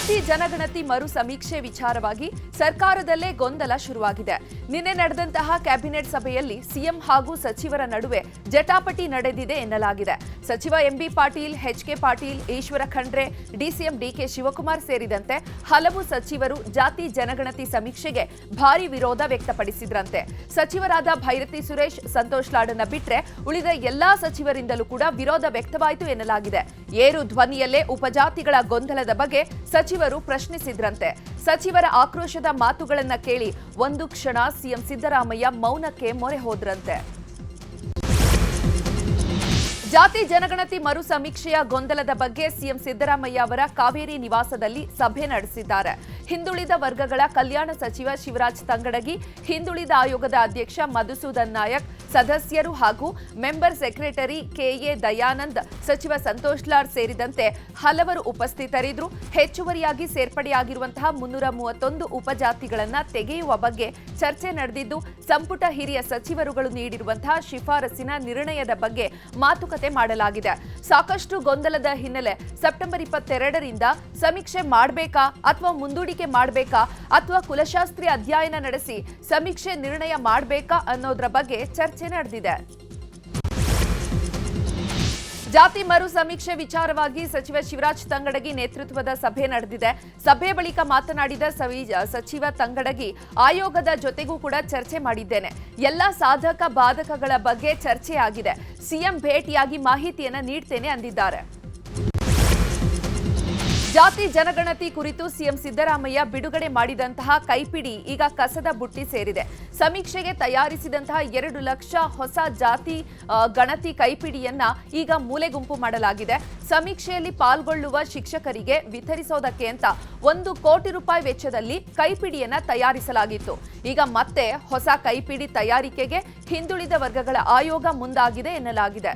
ಜಾತಿ ಜನಗಣತಿ ಮರು ಸಮೀಕ್ಷೆ ವಿಚಾರವಾಗಿ ಸರ್ಕಾರದಲ್ಲೇ ಗೊಂದಲ ಶುರುವಾಗಿದೆ. ನಿನ್ನೆ ನಡೆದಂತಹ ಕ್ಯಾಬಿನೆಟ್ ಸಭೆಯಲ್ಲಿ ಸಿಎಂ ಹಾಗೂ ಸಚಿವರ ನಡುವೆ ಜಟಾಪಟಿ ನಡೆದಿದೆ ಎನ್ನಲಾಗಿದೆ. ಸಚಿವ MB Patil HK Patil, Eshwar Khandre DCM DK Shivakumar ಸೇರಿದಂತೆ ಹಲವು ಸಚಿವರು ಜಾತಿ ಜನಗಣತಿ ಸಮೀಕ್ಷೆಗೆ ಭಾರಿ ವಿರೋಧ ವ್ಯಕ್ತಪಡಿಸಿದ್ರಂತೆ. ಸಚಿವರಾದ ಭೈರತಿ ಸುರೇಶ್, ಸಂತೋಷ್ ಲಾಡನ್ನ ಬಿಟ್ರೆ ಉಳಿದ ಎಲ್ಲಾ ಸಚಿವರಿಂದಲೂ ಕೂಡ ವಿರೋಧ ವ್ಯಕ್ತವಾಯಿತು ಎನ್ನಲಾಗಿದೆ. ಏರು ಧ್ವನಿಯಲ್ಲೇ ಉಪಜಾತಿಗಳ ಗೊಂದಲದ ಬಗ್ಗೆ ಸಚಿವರು ಪ್ರಶ್ನಿಸಿದ್ರಂತೆ. ಸಚಿವರ ಆಕ್ರೋಶದ ಮಾತುಗಳನ್ನ ಕೇಳಿ ಒಂದು ಕ್ಷಣ ಸಿಎಂ ಸಿದ್ದರಾಮಯ್ಯ ಮೌನಕ್ಕೆ ಮೊರೆ ಹೋದ್ರಂತೆ. ಜಾತಿ ಜನಗಣತಿ ಮರು ಸಮೀಕ್ಷೆಯ ಗೊಂದಲದ ಬಗ್ಗೆ ಸಿಎಂ ಸಿದ್ದರಾಮಯ್ಯ ಅವರ ಕಾವೇರಿ ನಿವಾಸದಲ್ಲಿ ಸಭೆ ನಡೆಸಿದ್ದಾರೆ. ಹಿಂದುಳಿದ ವರ್ಗಗಳ ಕಲ್ಯಾಣ ಸಚಿವ ಶಿವರಾಜ್ ತಂಗಡಗಿ, ಹಿಂದುಳಿದ ಆಯೋಗದ ಅಧ್ಯಕ್ಷ ಮಧುಸೂದನ್ ನಾಯಕ್, ಸದಸ್ಯರು ಹಾಗೂ ಮೆಂಬರ್ ಸೆಕ್ರೆಟರಿ ಕೆಎ ದಯಾನಂದ್, ಸಚಿವ ಸಂತೋಷ್ ಲಾಡ್ ಸೇರಿದಂತೆ ಹಲವರು ಉಪಸ್ಥಿತರಿದ್ದರು. ಹೆಚ್ಚುವರಿಯಾಗಿ ಸೇರ್ಪಡೆಯಾಗಿರುವಂತಹ ಮುನ್ನೂರ ಮೂವತ್ತೊಂದು ಉಪಜಾತಿಗಳನ್ನು ತೆಗೆಯುವ ಬಗ್ಗೆ ಚರ್ಚೆ ನಡೆದಿದ್ದು, ಸಂಪುಟ ಹಿರಿಯ ಸಚಿವರುಗಳು ನೀಡಿರುವಂತಹ ಶಿಫಾರಸಿನ ನಿರ್ಣಯದ ಬಗ್ಗೆ ಮಾತುಕತೆ ಮಾಡಲಾಗಿದೆ. ಸಾಕಷ್ಟು ಗೊಂದಲದ ಹಿನ್ನೆಲೆ ಸೆಪ್ಟೆಂಬರ್ ಇಪ್ಪತ್ತೆರಡರಿಂದ ಸಮೀಕ್ಷೆ ಮಾಡಬೇಕಾ ಅಥವಾ ಮುಂದೂಡಿಕೆ ಮಾಡಬೇಕಾ ಅಥವಾ ಕುಲಶಾಸ್ತ್ರಿ ಅಧ್ಯಯನ ನಡೆಸಿ ಸಮೀಕ್ಷೆ ನಿರ್ಣಯ ಮಾಡಬೇಕಾ ಅನ್ನೋದ್ರ ಬಗ್ಗೆ ಚರ್ಚೆ ನಡೆದಿದೆ. ಜಾತಿ ಮರು ಸಮೀಕ್ಷೆ ವಿಚಾರವಾಗಿ ಸಚಿವ ಶಿವರಾಜ್ ತಂಗಡಗಿ ನೇತೃತ್ವದ ಸಭೆ ನಡೆದಿದೆ. ಸಭೆ ಬಳಿಕ ಮಾತನಾಡಿದ ಸವಿ- ಸಚಿವ ತಂಗಡಗಿ, ಆಯೋಗದ ಜೊತೆಗೂ ಕೂಡ ಚರ್ಚೆ ಮಾಡಿದ್ದೇನೆ. ಎಲ್ಲ ಸಾಧಕ, ಬಾಧಕಗಳ ಬಗ್ಗೆ ಚರ್ಚೆಯಾಗಿದೆ. ಸಿಎಂ ಭೇಟಿಯಾಗಿ ಮಾಹಿತಿಯನ್ನು ನೀಡ್ತೇನೆ ಅಂದಿದ್ದಾರೆ. ಜಾತಿ ಜನಗಣತಿ ಕುರಿತು ಸಿಎಂ ಸಿದ್ದರಾಮಯ್ಯ ಬಿಡುಗಡೆ ಮಾಡಿದಂತಹ ಕೈಪಿಡಿ ಈಗ ಕಸದ ಬುಟ್ಟಿ ಸೇರಿದೆ. ಸಮೀಕ್ಷೆಗೆ ತಯಾರಿಸಿದಂತಹ ಎರಡು ಲಕ್ಷ ಹೊಸ ಜಾತಿ ಗಣತಿ ಕೈಪಿಡಿಯನ್ನ ಈಗ ಮೂಲೆಗುಂಪು ಮಾಡಲಾಗಿದೆ. ಸಮೀಕ್ಷೆಯಲ್ಲಿ ಪಾಲ್ಗೊಳ್ಳುವ ಶಿಕ್ಷಕರಿಗೆ ವಿತರಿಸೋದಕ್ಕೆ ಅಂತ ಒಂದು ಕೋಟಿ ರೂಪಾಯಿ ವೆಚ್ಚದಲ್ಲಿ ಕೈಪಿಡಿಯನ್ನ ತಯಾರಿಸಲಾಗಿತ್ತು. ಈಗ ಮತ್ತೆ ಹೊಸ ಕೈಪಿಡಿ ತಯಾರಿಕೆಗೆ ಹಿಂದುಳಿದ ವರ್ಗಗಳ ಆಯೋಗ ಮುಂದಾಗಿದೆ ಎನ್ನಲಾಗಿದೆ.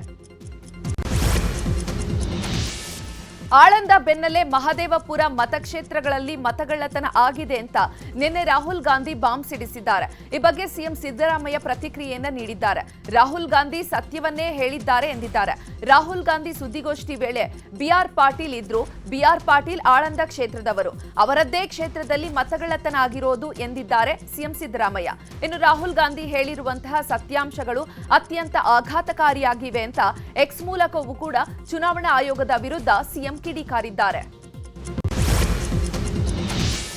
ಆಳಂದ ಬೆನ್ನಲ್ಲೇ ಮಹದೇವಪುರ ಮತಕ್ಷೇತ್ರಗಳಲ್ಲಿ ಮತಗಳ್ಳತನ ಆಗಿದೆ ಅಂತ ನಿನ್ನೆ ರಾಹುಲ್ ಗಾಂಧಿ ಬಾಂಬ್ ಸಿಡಿಸಿದ್ದಾರೆ. ಈ ಬಗ್ಗೆ ಸಿಎಂ ಸಿದ್ದರಾಮಯ್ಯ ಪ್ರತಿಕ್ರಿಯೆಯನ್ನ ನೀಡಿದ್ದಾರೆ. ರಾಹುಲ್ ಗಾಂಧಿ ಸತ್ಯವನ್ನೇ ಹೇಳಿದ್ದಾರೆ ಎಂದಿದ್ದಾರೆ. ರಾಹುಲ್ ಗಾಂಧಿ ಸುದ್ದಿಗೋಷ್ಠಿ ವೇಳೆ ಬಿಆರ್ ಪಾಟೀಲ್ ಇದ್ರು, ಬಿಆರ್ ಪಾಟೀಲ್ ಆಳಂದ ಕ್ಷೇತ್ರದವರು. ಅವರದ್ದೇ ಕ್ಷೇತ್ರದಲ್ಲಿ ಮತಗಳ್ಳತನ ಆಗಿರೋದು ಎಂದಿದ್ದಾರೆ ಸಿಎಂ ಸಿದ್ದರಾಮಯ್ಯ. ಇನ್ನು ರಾಹುಲ್ ಗಾಂಧಿ ಹೇಳಿರುವಂತಹ ಸತ್ಯಾಂಶಗಳು ಅತ್ಯಂತ ಆಘಾತಕಾರಿಯಾಗಿವೆ ಅಂತ ಎಕ್ಸ್ ಮೂಲಕವೂ ಕೂಡ ಚುನಾವಣಾ ಆಯೋಗದ ವಿರುದ್ಧ ಸಿಎಂ ಕಿಡಿಕಾರಿದ್ದಾರೆ.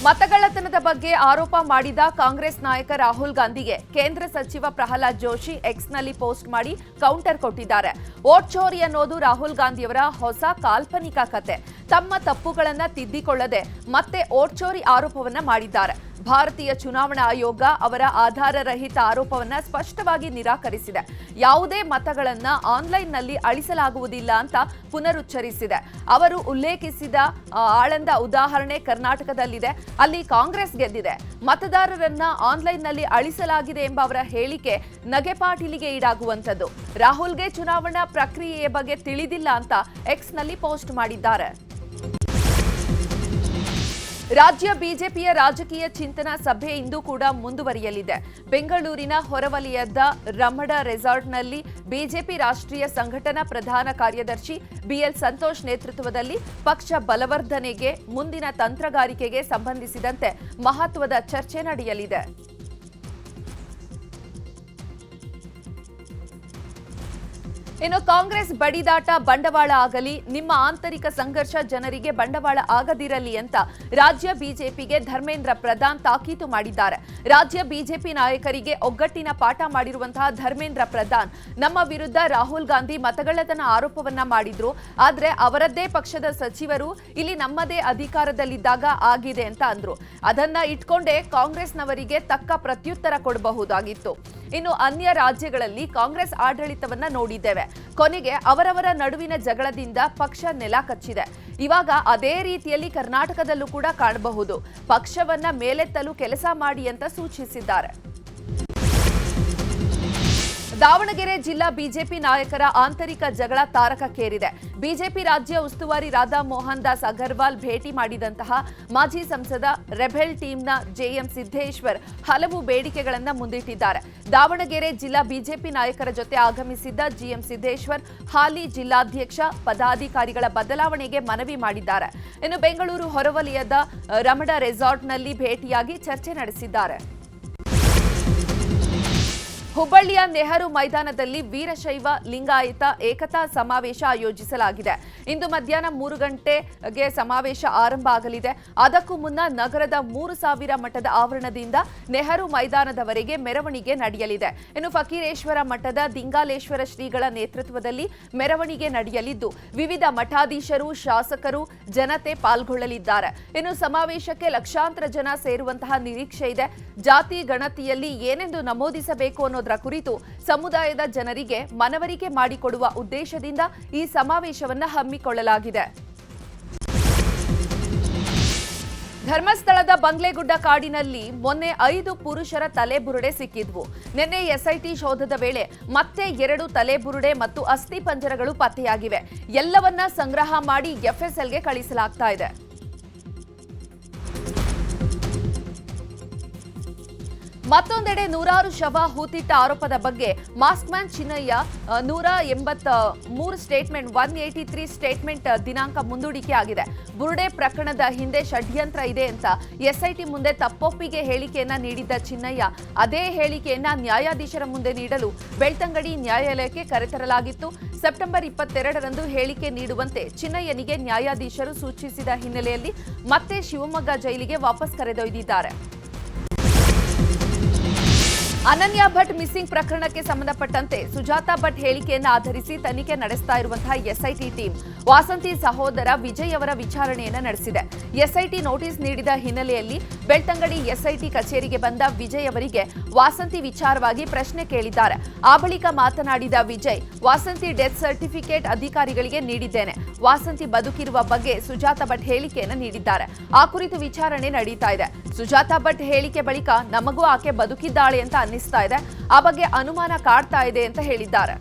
ಮತಗಳ್ಳತನದ ಬಗ್ಗೆ ಆರೋಪ ಮಾಡಿದ ಕಾಂಗ್ರೆಸ್ ನಾಯಕ ರಾಹುಲ್ ಗಾಂಧಿಗೆ ಕೇಂದ್ರ ಸಚಿವ ಪ್ರಹ್ಲಾದ್ ಜೋಶಿ ಎಕ್ಸ್ನಲ್ಲಿ ಪೋಸ್ಟ್ ಮಾಡಿ ಕೌಂಟರ್ ಕೊಟ್ಟಿದ್ದಾರೆ. ವೋಟ್ ಚೋರಿ ಅನ್ನೋದು ರಾಹುಲ್ ಗಾಂಧಿಯವರ ಹೊಸ ಕಾಲ್ಪನಿಕ ಕತೆ. ತಮ್ಮ ತಪ್ಪುಗಳನ್ನು ತಿದ್ದಿಕೊಳ್ಳದೆ ಮತ್ತೆ ವೋಟ್ ಚೋರಿ ಆರೋಪವನ್ನ ಮಾಡಿದ್ದಾರೆ. ಭಾರತೀಯ ಚುನಾವಣಾ ಆಯೋಗ ಅವರ ಆಧಾರರಹಿತ ಆರೋಪವನ್ನು ಸ್ಪಷ್ಟವಾಗಿ ನಿರಾಕರಿಸಿದೆ. ಯಾವುದೇ ಮತಗಳನ್ನು ಆನ್ಲೈನ್ನಲ್ಲಿ ಅಳಿಸಲಾಗುವುದಿಲ್ಲ ಅಂತ ಪುನರುಚ್ಚರಿಸಿದೆ. ಅವರು ಉಲ್ಲೇಖಿಸಿದ ಆಳಂದ ಉದಾಹರಣೆ ಕರ್ನಾಟಕದಲ್ಲಿದೆ. ಅಲ್ಲಿ ಕಾಂಗ್ರೆಸ್ ಗೆದ್ದಿದೆ. ಮತದಾರರನ್ನ ಆನ್ಲೈನ್ನಲ್ಲಿ ಅಳಿಸಲಾಗಿದೆ ಎಂಬ ಅವರ ಹೇಳಿಕೆ ನಗೆಪಾಟೀಲಿಗೆ ಈಡಾಗುವಂಥದ್ದು. ರಾಹುಲ್ಗೆ ಚುನಾವಣಾ ಪ್ರಕ್ರಿಯೆಯ ಬಗ್ಗೆ ತಿಳಿದಿಲ್ಲ ಅಂತ ಎಕ್ಸ್ನಲ್ಲಿ ಪೋಸ್ಟ್ ಮಾಡಿದ್ದಾರೆ. ರಾಜ್ಯ ಬಿಜೆಪಿಯ ರಾಜಕೀಯ ಚಿಂತನಾ ಸಭೆ ಇಂದು ಕೂಡ ಮುಂದುವರಿಯಲಿದೆ. ಬೆಂಗಳೂರಿನ ಹೊರವಲಯದ ರಮಡ ರೆಸಾರ್ಟ್ನಲ್ಲಿ ಬಿಜೆಪಿ ರಾಷ್ಟ್ರೀಯ ಸಂಘಟನಾ ಪ್ರಧಾನ ಕಾರ್ಯದರ್ಶಿ ಬಿಎಲ್ ಸಂತೋಷ್ ನೇತೃತ್ವದಲ್ಲಿ ಪಕ್ಷ ಬಲವರ್ಧನೆಗೆ, ಮುಂದಿನ ತಂತ್ರಗಾರಿಕೆಗೆ ಸಂಬಂಧಿಸಿದಂತೆ ಮಹತ್ವದ ಚರ್ಚೆ ನಡೆಯಲಿದೆ. ಇನ್ನು ಕಾಂಗ್ರೆಸ್ ಬಡಿದಾಟ ಬಂಡವಾಳ ಆಗಲಿ, ನಿಮ್ಮ ಆಂತರಿಕ ಸಂಘರ್ಷ ಜನರಿಗೆ ಬಂಡವಾಳ ಆಗದಿರಲಿ ಅಂತ ರಾಜ್ಯ ಬಿಜೆಪಿಗೆ ಧರ್ಮೇಂದ್ರ ಪ್ರಧಾನ್ ತಾಕೀತು ಮಾಡಿದ್ದಾರೆ. ರಾಜ್ಯ ಬಿಜೆಪಿ ನಾಯಕರಿಗೆ ಒಗ್ಗಟ್ಟಿನ ಪಾಠ ಮಾಡಿರುವಂತಹ ಧರ್ಮೇಂದ್ರ ಪ್ರಧಾನ್ ನಮ್ಮ ವಿರುದ್ಧ ರಾಹುಲ್ ಗಾಂಧಿ ಮತಗಳ್ಳತನ ಆರೋಪವನ್ನ ಮಾಡಿದ್ರು. ಆದ್ರೆ ಅವರದ್ದೇ ಪಕ್ಷದ ಸಚಿವರು ಇಲ್ಲಿ ನಮ್ಮದೇ ಅಧಿಕಾರದಲ್ಲಿದ್ದಾಗ ಆಗಿದೆ ಅಂತ ಅಂದ್ರು. ಅದನ್ನ ಇಟ್ಕೊಂಡೇ ಕಾಂಗ್ರೆಸ್ನವರಿಗೆ ತಕ್ಕ ಪ್ರತ್ಯುತ್ತರ ಕೊಡಬಹುದಾಗಿತ್ತು. ಇನ್ನು ಅನ್ಯ ರಾಜ್ಯಗಳಲ್ಲಿ ಕಾಂಗ್ರೆಸ್ ಆಡಳಿತವನ್ನ ನೋಡಿದ್ದೇವೆ. ಕೊನೆಗೆ ಅವರವರ ನಡುವಿನ ಜಗಳದಿಂದ ಪಕ್ಷ ನೆಲ ಕಚ್ಚಿದೆ. ಇವಾಗ ಅದೇ ರೀತಿಯಲ್ಲಿ ಕರ್ನಾಟಕದಲ್ಲೂ ಕೂಡ ಕಾಣಬಹುದು. ಪಕ್ಷವನ್ನ ಮೇಲೆತ್ತಲು ಕೆಲಸ ಮಾಡಿ ಅಂತ ಸೂಚಿಸಿದ್ದಾರೆ. ದಾವಣಗೆರೆ ಜಿಲ್ಲಾ ಬಿಜೆಪಿ ನಾಯಕರ ಆಂತರಿಕ ಜಗಳ ತಾರಕಕ್ಕೇರಿದೆ. ಬಿಜೆಪಿ ರಾಜ್ಯ ಉಸ್ತುವಾರಿ ರಾಧಾ ಮೋಹನ್ ದಾಸ್ ಅಗರ್ವಾಲ್ ಭೇಟಿ ಮಾಡಿದಂತಹ ಮಾಜಿ ಸಂಸದ ರೆಬೆಲ್ ಟೀಮ್ನ ಜೆಎಂ ಸಿದ್ದೇಶ್ವರ್ ಹಲವು ಬೇಡಿಕೆಗಳನ್ನು ಮುಂದಿಟ್ಟಿದ್ದಾರೆ. ದಾವಣಗೆರೆ ಜಿಲ್ಲಾ ಬಿಜೆಪಿ ನಾಯಕರ ಜೊತೆ ಆಗಮಿಸಿದ್ದ ಜಿಎಂ ಸಿದ್ದೇಶ್ವರ್ ಹಾಲಿ ಜಿಲ್ಲಾಧ್ಯಕ್ಷ, ಪದಾಧಿಕಾರಿಗಳ ಬದಲಾವಣೆಗೆ ಮನವಿ ಮಾಡಿದ್ದಾರೆ. ಇನ್ನು ಬೆಂಗಳೂರು ಹೊರವಲಯದ ರಮಡಾ ರೆಸಾರ್ಟ್ನಲ್ಲಿ ಭೇಟಿಯಾಗಿ ಚರ್ಚೆ ನಡೆಸಿದ್ದಾರೆ. ಹುಬ್ಬಳ್ಳಿಯ ನೆಹರು ಮೈದಾನದಲ್ಲಿ ವೀರಶೈವ ಲಿಂಗಾಯತ ಏಕತಾ ಸಮಾವೇಶ ಆಯೋಜಿಸಲಾಗಿದೆ. ಇಂದು ಮಧ್ಯಾಹ್ನ ಮೂರು ಗಂಟೆಗೆ ಸಮಾವೇಶ ಆರಂಭ ಆಗಲಿದೆ. ಅದಕ್ಕೂ ಮುನ್ನ ನಗರದ ಮೂರು ಸಾವಿರ ಮಠದ ಆವರಣದಿಂದ ನೆಹರು ಮೈದಾನದವರೆಗೆ ಮೆರವಣಿಗೆ ನಡೆಯಲಿದೆ. ಇನ್ನು ಫಕೀರೇಶ್ವರ ಮಠದ ದಿಂಗಾಲೇಶ್ವರ ಶ್ರೀಗಳ ನೇತೃತ್ವದಲ್ಲಿ ಮೆರವಣಿಗೆ ನಡೆಯಲಿದ್ದು, ವಿವಿಧ ಮಠಾಧೀಶರು, ಶಾಸಕರು, ಜನತೆ ಪಾಲ್ಗೊಳ್ಳಲಿದ್ದಾರೆ. ಇನ್ನು ಸಮಾವೇಶಕ್ಕೆ ಲಕ್ಷಾಂತರ ಜನ ಸೇರುವಂತಹ ನಿರೀಕ್ಷೆ ಇದೆ. ಜಾತಿ, ಗಣತಿಯಲ್ಲಿ ಏನೆಂದು ನಮೂದಿಸಬೇಕು ಅನ್ನೋದರ ಕುರಿತು ಸಮುದಾಯದ ಜನರಿಗೆ ಮನವರಿಕೆ ಮಾಡಿಕೊಡುವ ಉದ್ದೇಶದಿಂದ ಈ ಸಮಾವೇಶವನ್ನ ಹಮ್ಮಿಕೊಳ್ಳಲಾಗಿದೆ. ಧರ್ಮಸ್ಥಳದ ಬಂಗ್ಲೆಗುಡ್ಡ ಕಾಡಿನಲ್ಲಿ ಮೊನ್ನೆ ಐದು ಪುರುಷರ ತಲೆಬುರುಡೆ ಸಿಕ್ಕಿದ್ವು. ನಿನ್ನೆ ಎಸ್ಐಟಿ ಶೋಧದ ವೇಳೆ ಮತ್ತೆ ಎರಡು ತಲೆಬುರುಡೆ ಮತ್ತು ಅಸ್ಥಿ ಪಂಜರಗಳು ಪತ್ತೆಯಾಗಿವೆ. ಎಲ್ಲವನ್ನ ಸಂಗ್ರಹ ಮಾಡಿ ಎಫ್ಎಸ್ಎಲ್ಗೆ ಕಳಿಸಲಾಗ್ತಾ ಇದೆ. ಮತ್ತೊಂದೆಡೆ ನೂರಾರು ಶವ ಹೂತಿಟ್ಟ ಆರೋಪದ ಬಗ್ಗೆ ಮಾಸ್ಕ್ ಮ್ಯಾನ್ ಚಿನ್ನಯ್ಯ ನೂರ ಎಂಬತ್ತ ಮೂರು statement, one eighty three statement ದಿನಾಂಕ ಮುಂದೂಡಿಕೆ ಆಗಿದೆ. ಬುರುಡೆ ಪ್ರಕರಣದ ಹಿಂದೆ ಷಡ್ಯಂತ್ರ ಇದೆ ಅಂತ ಎಸ್ಐಟಿ ಮುಂದೆ ತಪ್ಪೊಪ್ಪಿಗೆ ಹೇಳಿಕೆಯನ್ನ ನೀಡಿದ್ದ ಚಿನ್ನಯ್ಯ, ಅದೇ ಹೇಳಿಕೆಯನ್ನ ನ್ಯಾಯಾಧೀಶರ ಮುಂದೆ ನೀಡಲು ಬೆಳ್ತಂಗಡಿ ನ್ಯಾಯಾಲಯಕ್ಕೆ ಕರೆತರಲಾಗಿತ್ತು. ಸೆಪ್ಟೆಂಬರ್ ಇಪ್ಪತ್ತೆರಡರಂದು ಹೇಳಿಕೆ ನೀಡುವಂತೆ ಚಿನ್ನಯ್ಯನಿಗೆ ನ್ಯಾಯಾಧೀಶರು ಸೂಚಿಸಿದ ಹಿನ್ನೆಲೆಯಲ್ಲಿ ಮತ್ತೆ ಶಿವಮೊಗ್ಗ ಜೈಲಿಗೆ ವಾಪಸ್ ಕರೆದೊಯ್ದಿದ್ದಾರೆ. ಅನನ್ಯ ಭಟ್ ಮಿಸ್ಸಿಂಗ್ ಪ್ರಕರಣಕ್ಕೆ ಸಂಬಂಧಪಟ್ಟಂತೆ ಸುಜಾತಾ ಭಟ್ ಹೇಳಿಕೆಯನ್ನು ಆಧರಿಸಿ ತನಿಖೆ ನಡೆಸ್ತಾ ಇರುವಂತಹ ಎಸ್ಐಟಿ ಟೀಮ್ ವಾಸಂತಿ ಸಹೋದರ ವಿಜಯ್ ಅವರ ವಿಚಾರಣೆಯನ್ನು ನಡೆಸಿದೆ. ಎಸ್ಐಟಿ ನೋಟಿಸ್ ನೀಡಿದ ಹಿನ್ನೆಲೆಯಲ್ಲಿ ಬೆಳ್ತಂಗಡಿ ಎಸ್ಐಟಿ ಕಚೇರಿಗೆ ಬಂದ ವಿಜಯ್ ಅವರಿಗೆ ವಾಸಂತಿ ವಿಚಾರವಾಗಿ ಪ್ರಶ್ನೆ ಕೇಳಿದ್ದಾರೆ. ಆ ಬಳಿಕ ಮಾತನಾಡಿದ ವಿಜಯ್, ವಾಸಂತಿ ಡೆತ್ ಸರ್ಟಿಫಿಕೇಟ್ ಅಧಿಕಾರಿಗಳಿಗೆ ನೀಡಿದ್ದೇನೆ. ವಾಸಂತಿ ಬದುಕಿರುವ ಬಗ್ಗೆ ಸುಜಾತಾ ಭಟ್ ಹೇಳಿಕೆಯನ್ನು ನೀಡಿದ್ದಾರೆ. ಆ ಕುರಿತು ವಿಚಾರಣೆ ನಡೀತಾ ಇದೆ. ಸುಜಾತಾ ಭಟ್ ಹೇಳಿಕೆ ಬಳಿಕ ನಮಗೂ ಆಕೆ ಬದುಕಿದ್ದಾಳೆ ಅಂತ ಅನ್ನಿಸ್ತಾ ಇದೆ. ಆ ಬಗ್ಗೆ ಅನುಮಾನ ಕಾಡ್ತಾ ಇದೆ ಅಂತ ಹೇಳಿದ್ದಾರೆ.